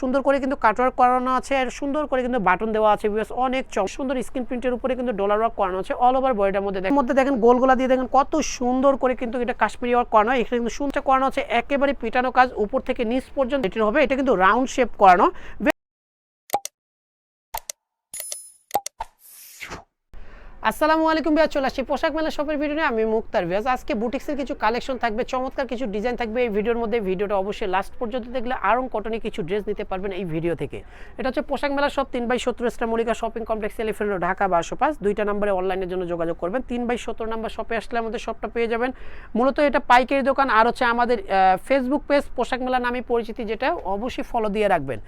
সুন্দর করে কিন্তু কাটওয়ার্ক করানো আছে আর সুন্দর করে কিন্তু বাটন দেওয়া আছে বিকজ অনেক সুন্দর স্ক্রিন প্রিন্টের উপরে কিন্তু ডলার ওয়ার্ক করানো আছে অল ওভার বডিটার মধ্যে দেখেন মধ্যে দেখেন গোলগোলা দিয়ে দেখেন কত সুন্দর করে কিন্তু এটা কাশ্মীরি ওয়ার্ক করানো হয়। এখানে কিন্তু সুন্দর করানো আছে, একেবারে পিটানো কাজ উপর থেকে নিচ পর্যন্ত এটির হবে, এটা কিন্তু রাউন্ড শেপ করানো আসসালামু আলাইকুম বিয়াজ চলে আসছি পোশাক মেলা শপের ভিডিও আমি মুক্তার বিয়াজ আজকে বুটিক্সের কিছু কালেকশন থাকবে, চমৎকার কিছু ডিজাইন থাকবে। এই ভিডিওর মধ্যে ভিডিওটা অবশ্যই লাস্ট পর্যন্ত দেখলে আরং কটনে কিছু ড্রেস নিতে পারবেন এই ভিডিও থেকে। এটা হচ্ছে পোশাক মেলা শপ তিন বাই সত্তর star Mallika shopping complex elephant Dhaka বারোশো পাঁচ। দুইটা নম্বরে অনলাইনের জন্য যোগাযোগ করবেন। তিন বাই সত্তর নাম্বার শপে আসলে আমাদের শপটা পেয়ে যাবেন। মূলত এটা পাইকারি দোকান, আর হচ্ছে আমাদের ফেসবুক পেজ পোশাক মেলা নামে পরিচিতি যেটা, অবশ্যই ফলো দিয়ে রাখবেন।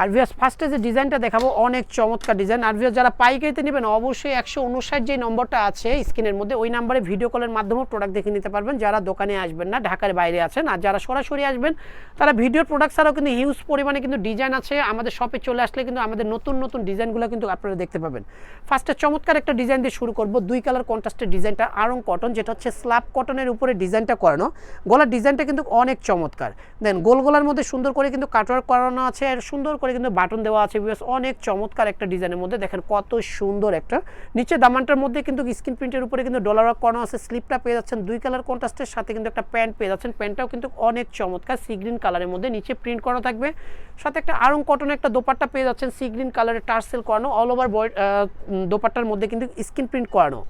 আর ভিয়াস ফার্স্টে যে ডিজাইনটা দেখাবো, অনেক চমৎকার ডিজাইন আর ভিয়াস যারা পাইকারিতে নেবেন, অবশ্যই একশো উনষাট যে নম্বরটা আছে, স্ক্রিনের মধ্যে ওই নাম্বারে ভিডিও কলের মাধ্যমে প্রোডাক্ট দেখে নিতে পারবেন। যারা দোকানে আসবেন না, ঢাকার বাইরে আছেন, আর যারা সরাসরি আসবেন, তারা ভিডিও প্রোডাক্ট ছাড়াও কিন্তু হিউজ পরিমাণে কিন্তু ডিজাইন আছে। আমাদের শপে চলে আসলে কিন্তু আমাদের নতুন নতুন ডিজাইনগুলো কিন্তু আপনারা দেখতে পাবেন। ফার্স্টে চমৎকার একটা ডিজাইন দিয়ে শুরু করব, দুই কালার কন্ট্রাস্টের ডিজাইনটা আরং কটন যেটা হচ্ছে স্ল্যাব কটনের উপরে ডিজাইনটা করানো। গলার ডিজাইনটা কিন্তু অনেক চমৎকার। দেন গোল গলার মধ্যে সুন্দর করে কিন্তু কাটওয়ার্ক করানো আছে, আর সুন্দর করে কিন্তু বাটন দেওয়া আছে বিকজ অনেক চমৎকার একটা ডিজাইনের মধ্যে। দেখেন কত সুন্দর একটা। নিচে দামানটার মধ্যে কিন্তু স্ক্রিন প্রিন্টের উপরে কিন্তু ডলার ওয়ার্ক করানো আছে। স্লিপটা পেয়ে যাচ্ছেন দুই কালার কন্ট্রাস্টের সাথে কিন্তু একটা প্যান্ট পেয়ে যাচ্ছেন। প্যান্টটাও কিন্তু অনেক চমৎকার সি গ্রিন কালারের মধ্যে। নিচে প্রিন্ট করানো থাকবে। সাথে একটা আরং কটনের একটা দোপাট্টা পেয়ে যাচ্ছেন সি গ্রিন কালারের টার্সেল করানো। অল ওভার দোপাট্টার মধ্যে কিন্তু স্ক্রিন প্রিন্ট করানো।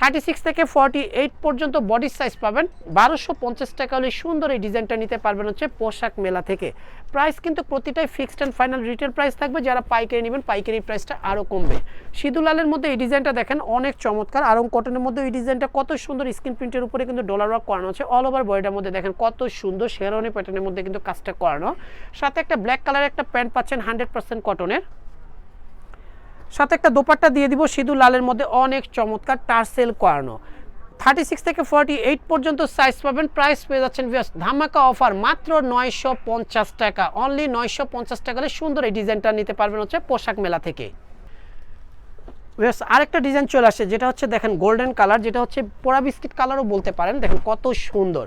থার্টি সিক্স থেকে ফর্টি এইট পর্যন্ত বডির সাইজ পাবেন। বারোশো পঞ্চাশ টাকা হলে সুন্দর এই ডিজাইনটা নিতে পারবেন হচ্ছে পোশাক মেলা থেকে। প্রাইস কিন্তু প্রতিটাই fixed and final retail price থাকবে। যারা পাইকারি নেবেন, পাইকারি প্রাইসটা আরও কমবে। সিদুলালের মধ্যে এই ডিজাইনটা দেখেন, অনেক চমৎকার। আরং কটনের মধ্যে এই ডিজাইনটা কত সুন্দর স্ক্রিন প্রিন্টের উপরে কিন্তু ডলার ওয়ার্ক করানো আছে। অল ওভার বডিটার মধ্যে দেখেন কত সুন্দর শেরওয়ানি প্যাটার্নের মধ্যে কিন্তু কাজটা করানো। সাথে একটা ব্ল্যাক কালারের একটা প্যান্ট পাচ্ছেন হান্ড্রেড পার্সেন্ট কটনের সাথে একটা দোপাট্টা দিয়ে দিব, সিঁদুর লালের মধ্যে অনেক চমৎকার টার্সেল করানো থার্টি সিক্স থেকে ফর্টি এইট পর্যন্ত সাইজ পাবেন প্রাইস পেয়ে যাচ্ছেন ভিউয়ার্স ধামাকা অফার মাত্র নয়শো পঞ্চাশ টাকা। অনলি নয়শো পঞ্চাশ টাকা সুন্দর এই ডিজাইনটা নিতে পারবেন হচ্ছে পোশাক মেলা থেকে। ভিউয়ার্স আরেকটা ডিজাইন চলে আসে, যেটা হচ্ছে দেখেন গোল্ডেন কালার যেটা হচ্ছে পোড়া বিস্কিট কালারও বলতে পারেন। দেখেন কত সুন্দর।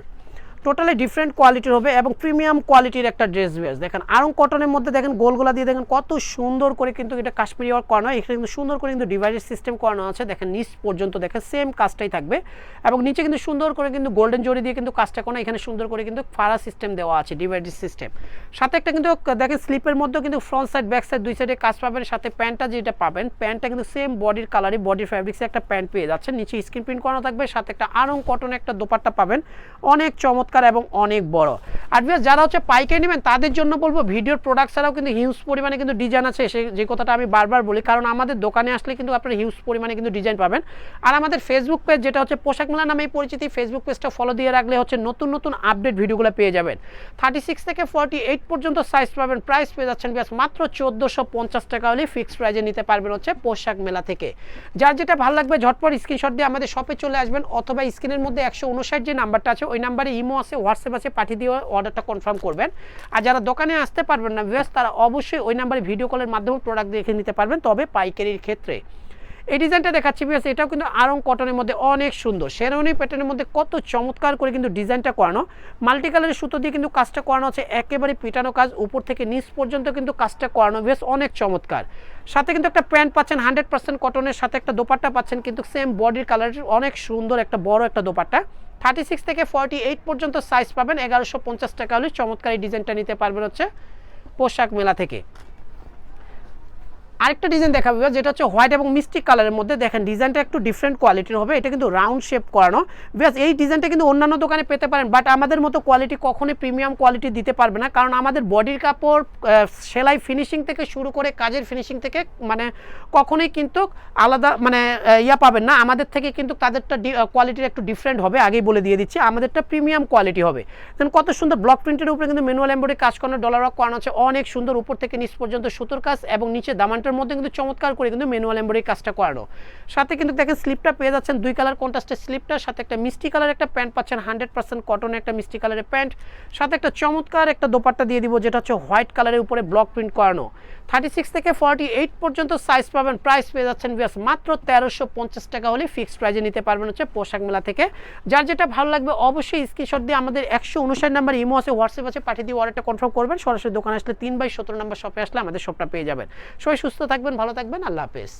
টোটালি ডিফারেন্ট কোয়ালিটির হবে এবং প্রিমিয়াম কোয়ালিটির একটা ড্রেস বেস দেখেন, আরং কটনের মধ্যে দেখেন, গোলগোলা দিয়ে দেখেন, কত সুন্দর করে কিন্তু এটা কাশ্মীরি ওয়ার্ক করানো হয়। এখানে কিন্তু সুন্দর করে কিন্তু ডিভাইডের সিস্টেম করানো আছে। দেখেন, নিচ পর্যন্ত দেখেন সেম কাজটাই থাকবে। এবং নিচে কিন্তু সুন্দর করে কিন্তু গোল্ডেন জড়ি দিয়ে কিন্তু কাজটা করানো এখানে সুন্দর করে কিন্তু ফাড়া সিস্টেম দেওয়া আছে ডিভাইডের সিস্টেম সাথে একটা কিন্তু দেখেন স্লিপের মধ্যেও কিন্তু ফ্রন্ট সাইড ব্যাক সাইড দুই সাইডে কাজ পাবেন। সাথে প্যান্টটা যেটা পাবেন, প্যান্টটা কিন্তু সেম বডির কালারই বডির ফ্যাব্রিক্সে একটা প্যান্ট পেয়ে যাচ্ছে নিচে স্ক্রিন প্রিন্ট করানো থাকবে। সাথে একটা আরং কটনের একটা দোপাট্টা পাবেন। অনেক চমৎকার এবং অনেক বড়। আর বিকজ যারা হচ্ছে পাইকারি নেবেন, তাদের জন্য বলব ভিডিওর প্রোডাক্ট ছাড়াও কিন্তু হিউজ পরিমাণে কিন্তু ডিজাইন আছে, সে যে কথাটা আমি বারবার বলি, কারণ আমাদের দোকানে আসলে কিন্তু আপনারা হিউজ পরিমাণে কিন্তু ডিজাইন পাবেন। আর আমাদের ফেসবুক পেজ যেটা হচ্ছে পোশাক মেলা নামেই পরিচিতি ফেসবুক পেজটা ফলো দিয়ে রাখলে হচ্ছে নতুন নতুন আপডেট ভিডিওগুলো পেয়ে যাবেন। থার্টি সিক্স থেকে ফর্টি এইট পর্যন্ত সাইজ পাবেন প্রাইস পেয়ে যাচ্ছেন বিয়াস মাত্র চোদ্দোশো পঞ্চাশ টাকা হলে ফিক্সড প্রাইজে নিতে পারবেন হচ্ছে পোশাক মেলা থেকে। যার যেটা ভালো লাগবে, ঝটপট স্ক্রিনশট দিয়ে আমাদের শপে চলে আসবেন, অথবা স্ক্রিনের মধ্যে একশো উনষাট যে নাম্বারটা আছে, ওই নাম্বারে ইমো আছে হোয়াটসঅ্যাপ আছে, পাঠিয়ে দিয়ে অর্ডারটা কনফার্ম করবেন। আর যারা দোকানে আসতে পারবেন না ভিউয়ার্স তারা অবশ্যই ওই নাম্বারে ভিডিও কলের মাধ্যমে প্রোডাক্ট দেখে নিতে পারবেন, তবে পাইকারির ক্ষেত্রে। এই ডিজাইনটা দেখাচ্ছি বিয়াস এটাও কিন্তু আরং কটনের মধ্যে অনেক সুন্দর। শেরওয়ানি প্যাটার্নের মধ্যে কত চমৎকার করে কিন্তু ডিজাইনটা করানো। মাল্টি কালারের সুতো দিয়ে কিন্তু কাজটা করানো আছে, একেবারে পিটানো কাজ, উপর থেকে নিচ পর্যন্ত কিন্তু কাজটা করানো বেশ অনেক চমৎকার। সাথে কিন্তু একটা প্যান্ট পাচ্ছেন হান্ড্রেড পার্সেন্ট কটনের সাথে একটা দোপাট্টা পাচ্ছেন, কিন্তু সেম বডির কালারের অনেক সুন্দর একটা, বড় একটা দোপাট্টা। থার্টি সিক্স থেকে ফর্টি এইট পর্যন্ত সাইজ পাবেন। এগারোশো পঞ্চাশ টাকা হলে চমৎকার এই ডিজাইনটা নিতে পারবেন হচ্ছে পোশাক মেলা থেকে। আরেকটা ডিজাইন দেখাবো যেটা হচ্ছে হোয়াইট এবং মিষ্টি কালারের মধ্যে। দেখেন ডিজাইনটা একটু ডিফারেন্ট কোয়ালিটির হবে, এটা কিন্তু রাউন্ড শেপ করানো। বেশ এই ডিজাইনটা কিন্তু অন্যান্য দোকানে পেতে পারেন বাট আমাদের মতো কোয়ালিটি কখনোই প্রিমিয়াম কোয়ালিটি দিতে পারবে না। কারণ আমাদের বডির কাপড় সেলাই ফিনিশিং থেকে শুরু করে কাজের ফিনিশিং থেকে মানে কখনোই কিন্তু আলাদা মানে ইয়া পাবেন না। আমাদের থেকে কিন্তু তাদেরটা কোয়ালিটির একটু ডিফারেন্ট হবে, আগেই বলে দিয়ে দিচ্ছি। আমাদেরটা প্রিমিয়াম কোয়ালিটি হবে। দেন কত সুন্দর ব্লক প্রিন্টের উপরে কিন্তু ম্যানুয়াল এম্বয়ডারি কাজ করানো ডলার ওয়ার্ক করানো আছে। অনেক সুন্দর উপর থেকে নিচ পর্যন্ত সুতোর কাজ এবং নিচে দামানটার মধ্যে কিন্তু চমৎকার করে কিন্তু ম্যানুয়াল এম্বয়ডারি কাজটা করানো। সাথে কিন্তু দেখেন স্লিপটা পেয়ে যাচ্ছেন দুই কালার কন্ট্রাস্টের স্লিপটার সাথে একটা মিষ্টি কালার একটা প্যান্ট পাচ্ছেন হান্ড্রেড পার্সেন্ট কটনের একটা মিষ্টি কালারের প্যান্ট সাথে একটা চমৎকার একটা দোপাট্টা দিয়ে দিব, যেটা হচ্ছে হোয়াইট কালারের উপরে ব্লক প্রিন্ট করানো। থার্টি সিক্স থেকে ফর্টি এইট পর্যন্ত সাইজ পাবেন। প্রাইস পেয়ে যাচ্ছেন বিয়াস মাত্র তেরোশো পঞ্চাশ টাকা হলে ফিক্সড প্রাইজে নিতে পারবেন হচ্ছে পোশাক মেলা থেকে। যার যেটা ভালো লাগবে অবশ্যই স্ক্রিনশট দিয়ে আমাদের একশো উনষাট নাম্বার ইমো আছে হোয়াটসঅ্যাপ আছে, পাঠিয়ে দিয়ে অর্ডারটা কনফার্ম করবেন। সরাসরি দোকানে আসলে তিন বাই সতেরো নাম্বার শপে আসলে আমাদের শপটা পেয়ে যাবেন। সবাই সুস্থ থাকবেন, ভালো থাকবেন, আল্লাহ হাফেজ।